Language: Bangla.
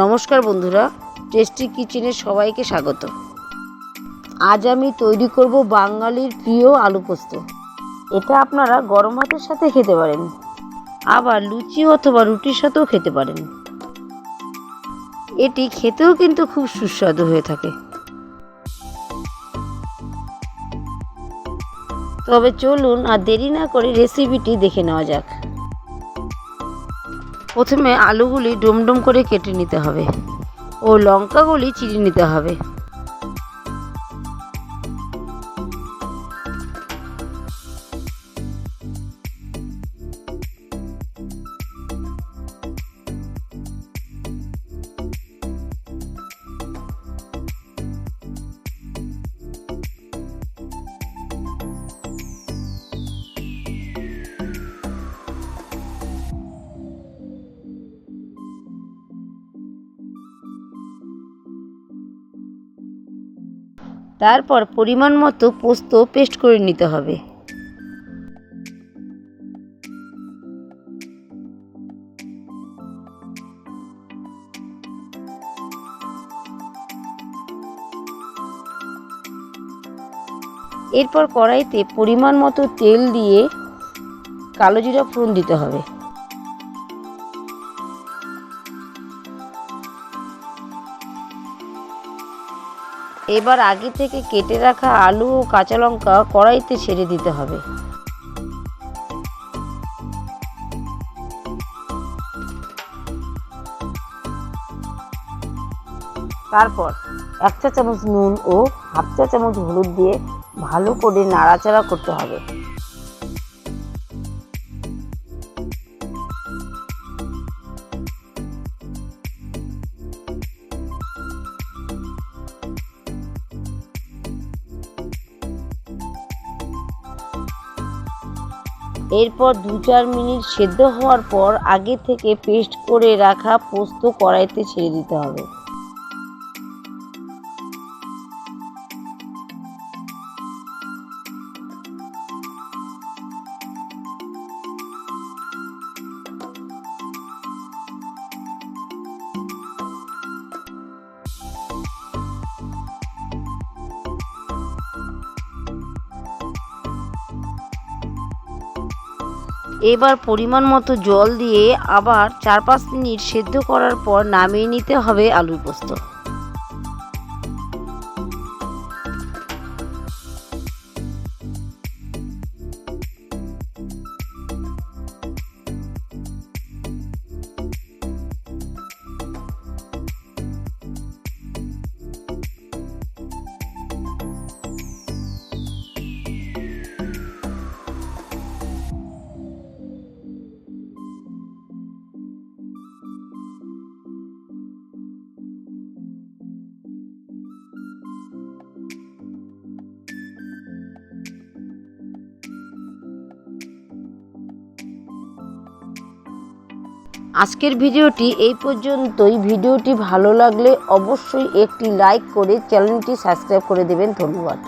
নমস্কার বন্ধুরা, টেস্টি কিচেনে সবাইকে স্বাগত। আজ আমি তৈরি করব বাঙালির প্রিয় আলু পোস্ত। এটা আপনারা গরম ভাতের সাথে খেতে পারেন, আবার লুচি অথবা রুটির সাথেও খেতে পারেন। এটি খেতেও কিন্তু খুব সুস্বাদু হয়ে থাকে। তবে চলুন আর দেরি না করে রেসিপিটি দেখে নেওয়া যাক। প্রথমে আলুগুলি ডুমডুম করে কেটে নিতে হবে ও লঙ্কাগুলি চিড়ে নিতে হবে। তারপর পরিমাণ মতো পোস্ত পেস্ট করে নিতে হবে। এরপর কড়াইতে পরিমাণ মতো তেল দিয়ে কালো জিরা ফোড়ন দিতে হবে। এবার আগে থেকে কেটে রাখা আলু ও কাঁচা লঙ্কা কড়াইতে ছেড়ে দিতে হবে। তারপর এক চা চামচ নুন ও হাফ চা চামচ হলুদ দিয়ে ভালো করে নাড়াচাড়া করতে হবে। এরপর দু চার মিনিট সেদ্ধ হওয়ার পর আগে থেকে পেস্ট করে রাখা পোস্ত কড়াইতে ছেড়ে দিতে হবে। এবার পরিমাণ মতো জল দিয়ে আবার চার পাঁচ মিনিট সেদ্ধ করার পর নামিয়ে নিতে হবে আলুর পোস্ত। আজকের ভিডিওটি এই পর্যন্তই। ভিডিওটি ভালো লাগলে অবশ্যই একটি লাইক করে চ্যানেলটি সাবস্ক্রাইব করে দেবেন। ধন্যবাদ।